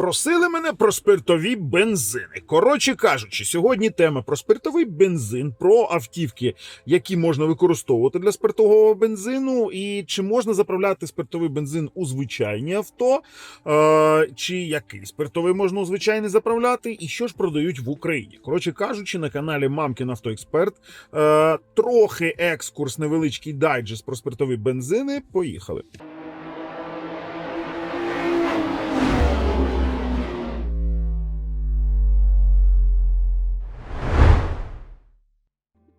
Просили мене про спиртові бензини. Коротше кажучи, сьогодні тема про спиртовий бензин, про автівки, які можна використовувати для спиртового бензину, і чи можна заправляти спиртовий бензин у звичайні авто, е, чи який спиртовий можна у звичайний заправляти, і що ж продають в Україні. Коротше кажучи, на каналі Мамкін Автоексперт е, трохи екскурс, невеличкий дайджест про спиртові бензини. Поїхали.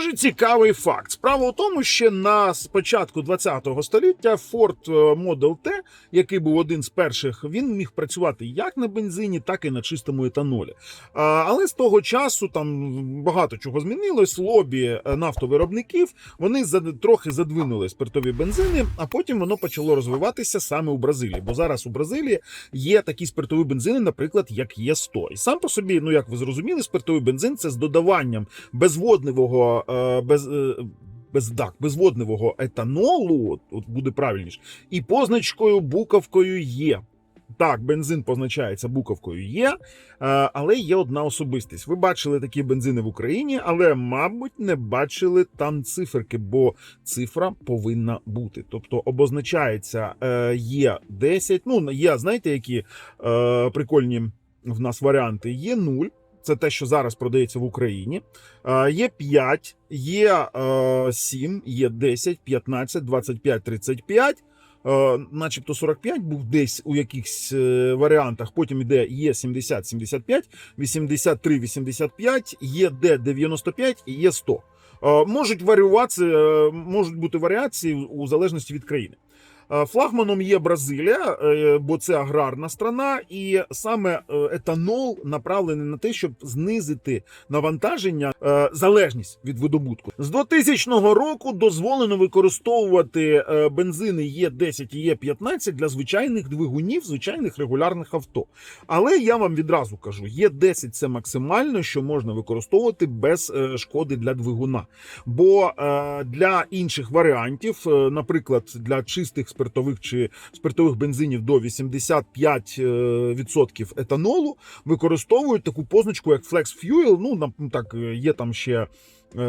Дуже цікавий факт. Справа у тому, що на початку 20-го століття Ford Model T, який був один з перших, він міг працювати як на бензині, так і на чистому етанолі. Але з того часу там багато чого змінилось. Лобі е, нафтовиробників вони трохи задвинули спиртові бензини, а потім воно почало розвиватися саме у Бразилії. Бо зараз у Бразилії є такі спиртові бензини, наприклад, як є 100 І сам по собі, ну як ви зрозуміли, спиртовий бензин це з додаванням безводневого е, без. е, Без так, безводневого етанолу, от, буде правильніше, і позначкою буковкою Є. Так, бензин позначається буковкою Є, е, але є одна особистість. Ви бачили такі бензини в Україні, але, мабуть, не бачили там циферки, бо цифра повинна бути. Тобто обозначається е, є 10. Ну, є, знаєте, які е, прикольні в нас варіанти. Є 0, це те, що зараз продається в Україні. Е, Є 5, є е, 7, є 10, 15, 25, 35. Е, начебто 45 був десь у якихось е, варіантах. Потім іде є 70, 75, 83, 85, є Д 95 і є 100. Е, Можуть варіюватися, е, можуть бути варіації у залежності від країни. Е, Флагманом є Бразилія, е, бо це аграрна страна, і саме е, етанол направлений на те, щоб знизити навантаження, залежність від видобутку. З 2000 року дозволено використовувати бензини Є10 і Є15 для звичайних двигунів, звичайних регулярних авто. Але я вам відразу кажу: Є10 це максимально, що можна використовувати без шкоди для двигуна. Бо для інших варіантів, наприклад, для чистих спиртових чи спиртових бензинів до 85% етанолу, використовують таку позначку, як Flex Fuel. Ну нам так е, є там ще. е,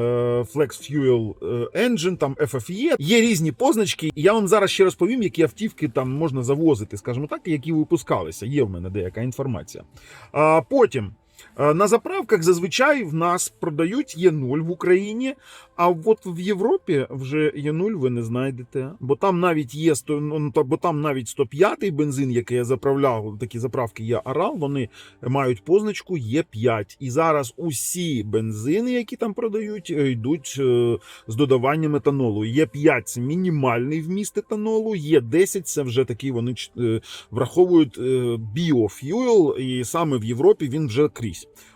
Flex Fuel е, Engine, там FFE. Є різні позначки. Я вам зараз ще розповім, які автівки там можна завозити, скажімо так, які випускалися. Є в мене деяка інформація. А потім Е, На заправках зазвичай в нас продають Є0 в Україні, а от в Європі вже Є0 ви не знайдете. Бо там навіть є 100, ну, бо там навіть 105 бензин, який я заправляв, такі заправки є Арал, вони мають позначку Є5. І зараз усі бензини, які там продають, е, йдуть е, з додаванням етанолу. Є5 це мінімальний вміст етанолу, Є10 це вже такий вони е, враховують е, біоф'юел, і саме в Європі він вже крізь.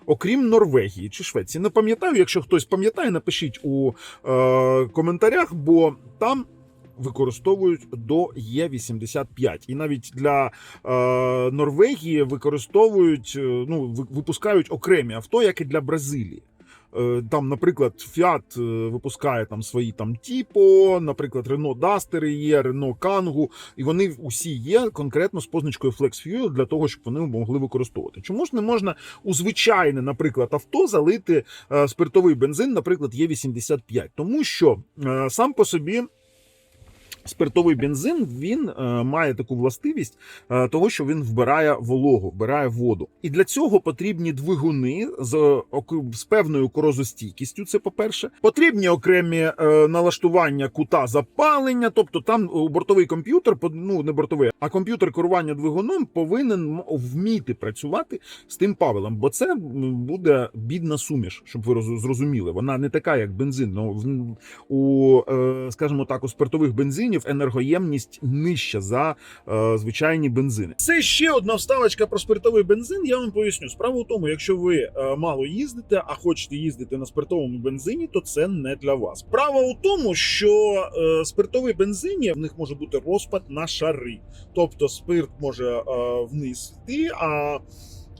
Окрім Норвегії чи Швеції. Не пам'ятаю, якщо хтось пам'ятає, напишіть у е, коментарях, бо там. Використовують до Є85. І навіть для е, Норвегії використовують, е, ну, випускають окремі авто, як і для Бразилії. Е, Там, наприклад, Fiat е, випускає там свої там Тіпо, наприклад, Renault Duster є, Renault Kangoo, і вони усі є конкретно з позначкою Flex Fuel для того, щоб вони могли використовувати. Чому ж не можна у звичайне, наприклад, авто залити е, спиртовий бензин, наприклад, Є85? Тому що сам по собі. Спиртовий бензин він е, має таку властивість е, того, що він вбирає вологу, вбирає воду. І для цього потрібні двигуни з, з певною корозостійкістю. Це по-перше, потрібні окремі е, налаштування кута запалення. Тобто, там бортовий комп'ютер, по- ну не бортовий, а комп'ютер керування двигуном повинен вміти працювати з тим павелем, бо це буде бідна суміш, щоб ви зрозуміли. Вона не така, як бензин. Ну, у, скажімо так, у спиртових бензинів енергоємність нижча за е, звичайні бензини. Це ще одна вставочка про спиртовий бензин. Я вам поясню. Справа у тому, якщо ви е, мало їздите, а хочете їздити на спиртовому бензині, то це не для вас. Справа у тому, що е, спиртові бензині в них може бути розпад на шари, тобто спирт може е, вниз йти, а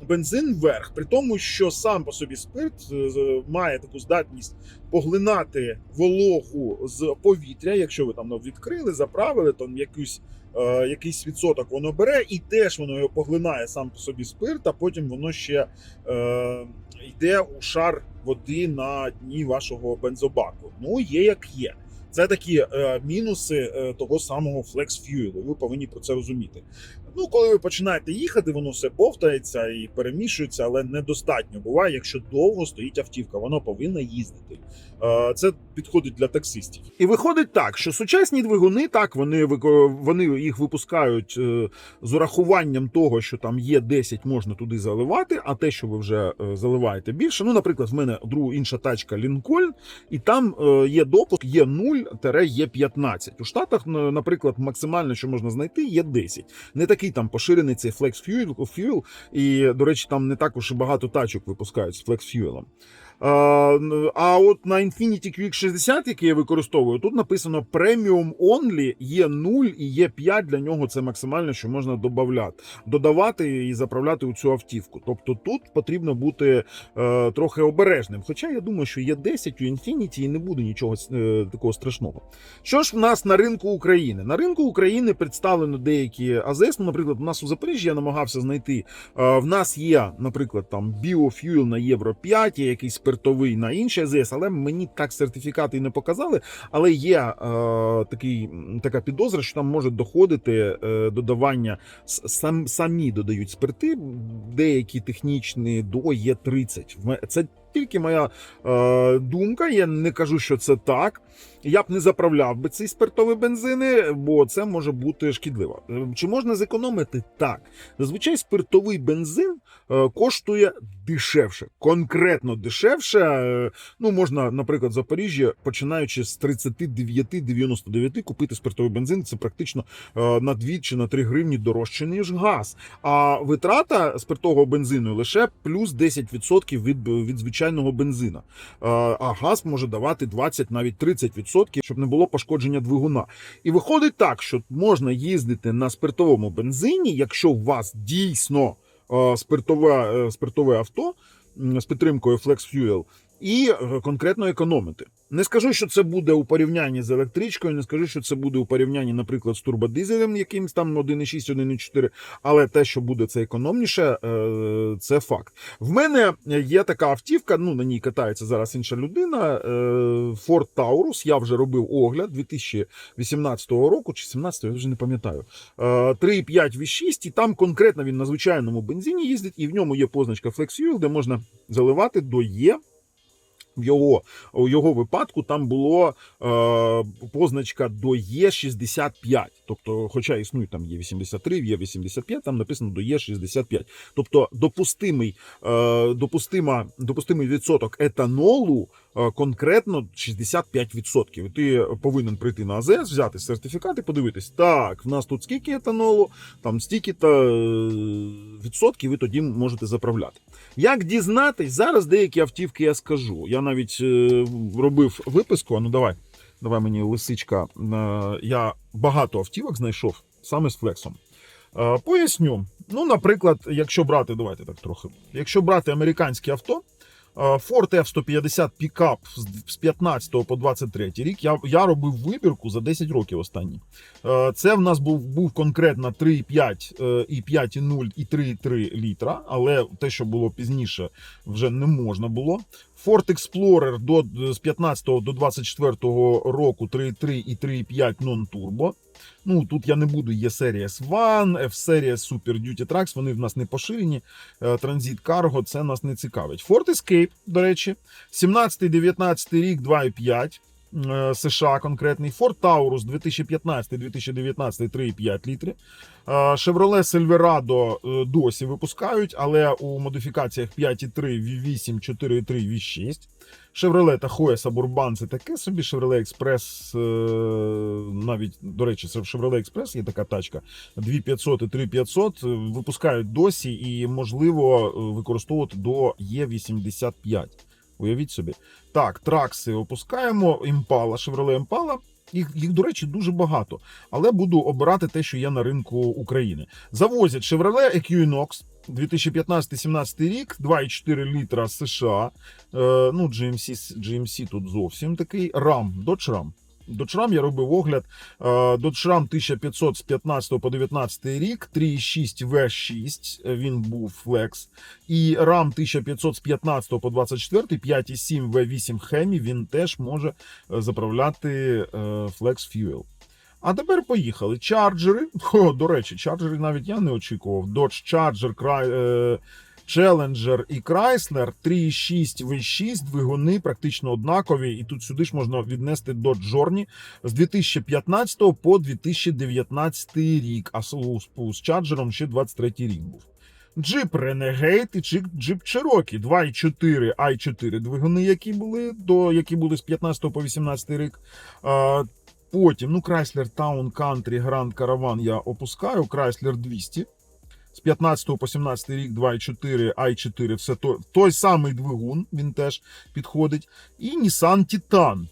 бензин вверх, при тому, що сам по собі спирт е, має таку здатність поглинати вологу з повітря. Якщо ви там ну, відкрили, заправили, то якусь. е, Якийсь відсоток воно бере, і теж воно його поглинає сам по собі спирт, а потім воно ще е, йде у шар води на дні вашого бензобаку. Ну, є як є. Це такі е, мінуси е, того самого Flex Fuel. Ви повинні про це розуміти. Ну, коли ви починаєте їхати, воно все бовтається і перемішується, але недостатньо буває, якщо довго стоїть автівка, воно повинна їздити. Е, Це підходить для таксистів. І виходить так, що сучасні двигуни, так вони вони їх випускають е, з урахуванням того, що там є 10, можна туди заливати, а те, що ви вже е, заливаєте більше. Ну, наприклад, в мене друга інша тачка Lincoln, і там є допуск є 0 є 15 У Штатах, наприклад, максимально, що можна знайти, є 10. Не такий там поширений цей Flex Fuel, і, до речі, там не також багато тачок випускають з Flex Fuel. А, от на Infiniti Quick 60, який я використовую, тут написано Premium Only, є 0 і є 5, для нього це максимально, що можна додавати, додавати і заправляти у цю автівку. Тобто тут потрібно бути е, трохи обережним. Хоча я думаю, що є 10 у Infiniti і не буде нічого е, такого страшного. Що ж в нас на ринку України? На ринку України представлено деякі АЗС. Ну, наприклад, у нас у Запоріжжі я намагався знайти. е, В нас є, наприклад, там біофюел на Євро 5, є якийсь спиртовий на інші АЗС, але мені так сертифікати і не показали. Але є е, такий, така підозра, що там може доходити е, додавання сам, самі додають спирти, деякі технічні до Є30. Це тільки моя е, думка. Я не кажу, що це так. Я б не заправляв би ці спиртові бензини, бо це може бути шкідливо. Е, Чи можна зекономити? Так. Зазвичай спиртовий бензин е, коштує дешевше, конкретно дешевше. Е, Ну, можна, наприклад, в Запоріжжі, починаючи з 39,99 купити спиртовий бензин. Це практично е, на 2 чи на 3 гривні дорожче, ніж газ. А витрата спиртового бензину лише плюс 10% від, від звичайного бензина. Е, А газ може давати 20, навіть 30%, щоб не було пошкодження двигуна. І виходить так, що можна їздити на спиртовому бензині, якщо у вас дійсно спиртове, спиртове авто з підтримкою Flex Fuel, і е, конкретно економити. Не скажу, що це буде у порівнянні з електричкою, не скажу, що це буде у порівнянні, наприклад, з турбодизелем, якимсь там 1,6, 1,4, але те, що буде це економніше, е, це факт. В мене є така автівка, ну на ній катається зараз інша людина. е, Ford Taurus. Я вже робив огляд 2018 року чи 17, я вже не пам'ятаю. Е, 3,5 V6, і там конкретно він на звичайному бензині їздить, і в ньому є позначка Flex Fuel, де можна заливати до Є. Його, у його випадку там було е, позначка до Є65. Тобто, хоча існують там Є83, Є85, там написано до Є65. Тобто допустимий, е, допустима, допустимий відсоток етанолу е, конкретно 65%. І ти повинен прийти на АЗС, взяти сертифікат і подивитись, так, в нас тут скільки етанолу, там стільки-то е, відсотків, ви тоді можете заправляти. Як дізнатись, зараз деякі автівки я скажу. Я навіть е, робив виписку. А ну давай, давай мені лисичка. Е, я багато автівок знайшов саме з флексом. Е, поясню. Ну, наприклад, якщо брати, давайте так трохи. Якщо брати американське авто, е, Ford F-150 пікап з- з 15 по 23 рік. Я, я робив вибірку за 10 років останні. Це в нас був, був конкретно 3,5 е, і 5,0 і 3,3 літра, але те, що було пізніше, вже не можна було. Ford Explorer до, з 15 до 24 року 3,3 і 3,5 non-turbo. Ну, тут я не буду, є Series One, F-Series Super Duty Trucks, вони в нас не поширені. Е, Transit Cargo, це нас не цікавить. Ford Escape, до речі, 17-19 рік 2,5. Е, США конкретний Ford Taurus 2015-2019 3,5 літри. Е, Chevrolet Silverado е, досі випускають, але у модифікаціях 5,3, V8, 4,3, V6. Chevrolet Tahoe Suburban це таке собі. Chevrolet Express, е, навіть, до речі, Chevrolet Express є така тачка 2500 і 3500 е, випускають досі і, можливо, використовувати до Е85. Уявіть собі. Так, тракси опускаємо. імпала, Chevrolet Impala. Їх, їх, до речі, дуже багато. Але буду обирати те, що є на ринку України. Завозять Chevrolet Equinox 2015-17 рік, 2,4 літра США. Е, ну, GMC, GMC тут зовсім такий. RAM, Dodge Ram. Ram я робив огляд. Е, Dodge 1500 з 15 по 19 рік, 3,6 V6, е, він був Flex. І RAM 1500 з 15 по 24, 5,7 V8 Hemi, він теж може е, заправляти Flex Fuel. А тепер поїхали. Чарджери. О, до речі, чарджери навіть я не очікував. Dodge Charger, Challenger і Chrysler 3,6 V6 двигуни практично однакові. І тут сюди ж можна віднести Dodge Journey з 2015 по 2019 рік. А з, Charger ще 23 рік був. Джип Renegade і джип, Cherokee 2,4 i4 двигуни, які були до які були з 15 по 18 рік. Потім, ну, Chrysler Town Country Grand Caravan я опускаю, Chrysler 200. З 15 по 17 рік 2,4, i4, все то, той самий двигун, він теж підходить. І Nissan Titan.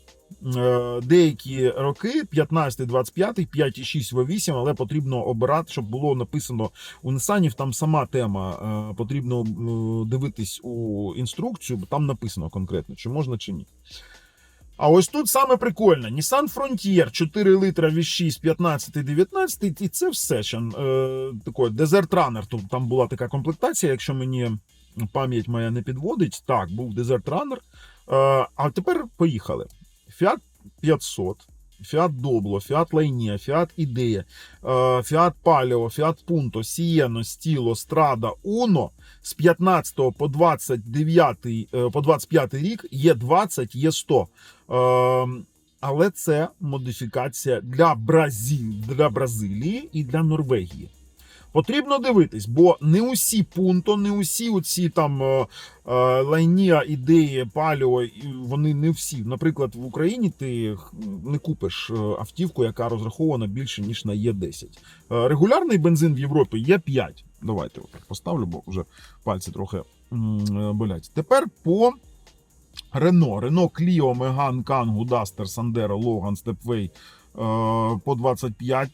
Е, Деякі роки, 15, 25, 5,6 V8, але потрібно обирати, щоб було написано у Nissan, там сама тема. е, Потрібно дивитись у інструкцію, бо там написано конкретно, чи можна, чи ні. А ось тут саме прикольно. Nissan Frontier 4 литра V6, 15, 19, і це все ще е, такое, Desert Runner. Тут там була така комплектація, якщо мені пам'ять моя не підводить. Так, був Desert Runner. Е, а тепер поїхали. Fiat 500, Fiat Doblo, Fiat Lainea, Fiat е, Fiat Palio, Fiat Punto, Sieno, Stilo, Strada, Uno з 15 по 29, е, по 25 рік є 20, є 100. Е, але це модифікація для, Бразиль, для Бразилії і для Норвегії. Потрібно дивитись, бо не усі пункто, не усі оці там е, е, лайнія, ідеї, паліо, вони не всі. Наприклад, в Україні ти не купиш е, автівку, яка розрахована більше ніж на Є10. Е, Регулярний бензин в Європі є 5. Давайте отак поставлю, бо вже пальці трохи болять. Тепер по Рено. Рено Кліо, Меган, Кангу, Дастер, Сандеро, Логан, Степвей е, по 25.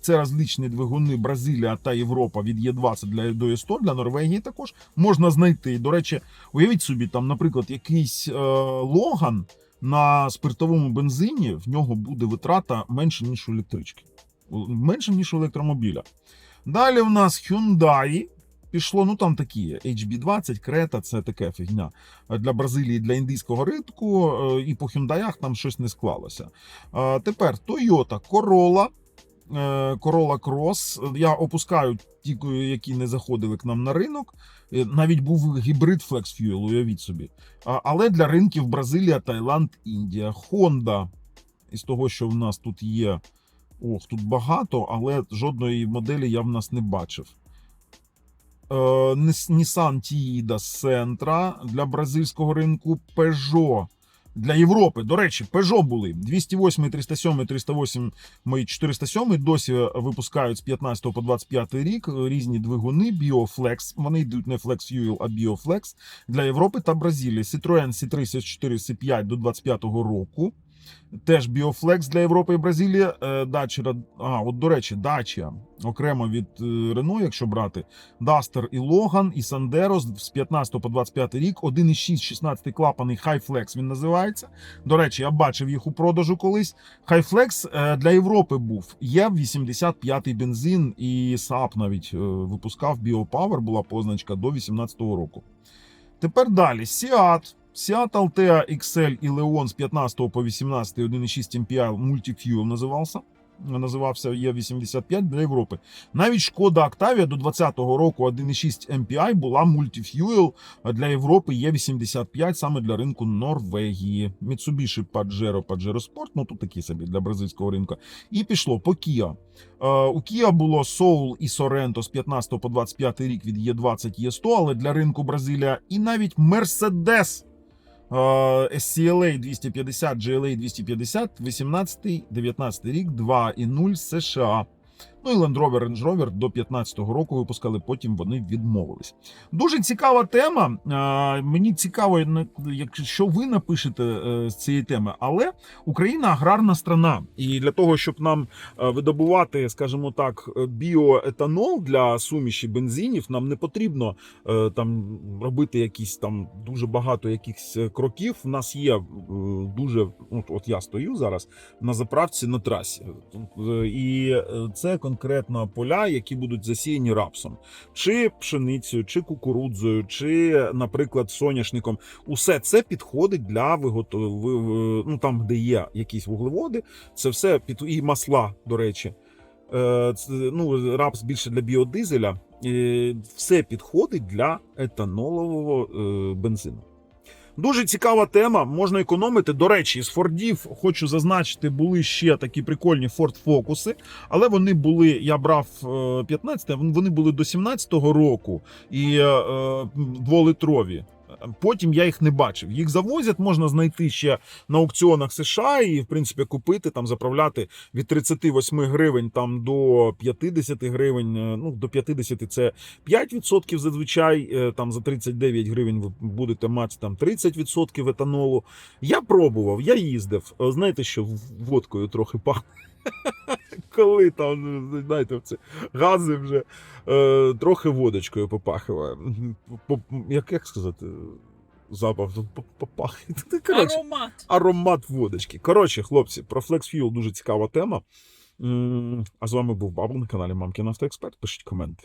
Це розличні двигуни Бразилія та Європа від Є20 для до Є100 для Норвегії також можна знайти. До речі, уявіть собі, там, наприклад, якийсь е, Логан на спиртовому бензині в нього буде витрата менше, ніж у електрички. Менше, ніж у електромобіля. Далі в нас Hyundai. Пішло, ну там такі HB20, Крета, це таке фігня для Бразилії, для індійського ринку, е, і по Hyundai там щось не склалося. Е, Тепер Toyota Corolla, е, Corolla Cross. Я опускаю ті, які не заходили к нам на ринок. Е, Навіть був гібрид Flex Fuel, уявіть собі. Але для ринків Бразилія, Таїланд, Індія. Honda, із того, що в нас тут є. Ох, тут багато, але жодної моделі я в нас не бачив. Е, Nis- Nissan Tiida Sentra для бразильського ринку Peugeot. Для Європи, до речі, Peugeot були 208, 307, 308 і 407 досі випускають з 15 по 25 рік різні двигуни BioFlex. Вони йдуть не Flex Fuel, а BioFlex для Європи та Бразилії. Citroen C3, C4, C5 до 25 року. Теж BioFlex для Європи і Бразилії. Е, а, от до речі, Dacia окремо від е, Renault, якщо брати, Duster і Logan, і Sandero з з 15 по 25 рік, 1,6 16 клапаний Highflex він називається. До речі, я бачив їх у продажу колись. Highflex е, для Європи був. Є 85-й бензин, і Saab навіть випускав BioPower, була позначка до 18-го року. Тепер далі. Seat. Seat Altea XL і Leon з 15 по 18 1,6 MPI Multifuel називався. Називався Є85 для Європи. Навіть шкода Octavia до 20-го року 1,6 MPI була а для Європи Є85 саме для ринку Норвегії. Mitsubishi Pajero, Pajero Sport, ну тут такі собі для бразильського ринку. І пішло по Kia. Е, У Kia було Soul і Sorento з 15 по 25 рік від Є20, Є100, але для ринку Бразилія. І навіть Mercedes е, SCLA 250, GLA 250, 18, 19 рік, 2,0 США. Ну і Land Rover Range Rover до 15-го року випускали, потім вони відмовились. Дуже цікава тема. Мені цікаво, якщо ви напишете е, з цієї теми, але Україна аграрна страна, і для того, щоб нам е, видобувати, скажімо так, біоетанол для суміші бензинів, нам не потрібно е, там робити якісь там дуже багато якихось кроків. У нас є дуже от, от я стою зараз на заправці на трасі, і це конкретно поля, які будуть засіяні рапсом, чи пшеницею, чи кукурудзою, чи, наприклад, соняшником. Усе це підходить для виготовлення, ну там, де є якісь вуглеводи, це все під і масла, до речі. Е, ну, рапс більше для біодизеля. Все підходить для етанолового е, бензину. Дуже цікава тема, можна економити. До речі, з Фордів хочу зазначити, були ще такі прикольні Ford Фокуси, але вони були, я брав е, 15, вони були до 17-го року і е, е, дволитрові. Потім я їх не бачив. Їх завозять, можна знайти ще на аукціонах США і, в принципі, купити там, заправляти від 38 гривень там до 50 гривень. е, Ну до 50 це 5% зазвичай. е, Там за 39 гривень ви будете мати там 30% етанолу. Я пробував, я їздив. Е, Знаєте, що водкою трохи пахне. Коли там, знаєте, це гази вже е, трохи водочкою попахиває. Як, як сказати? Запах тут Аромат. аромат водочки. Коротше, хлопці, про Flex Fuel дуже цікава тема. А з вами був Бабл на каналі Мамкін Автоексперт. Пишіть коменти.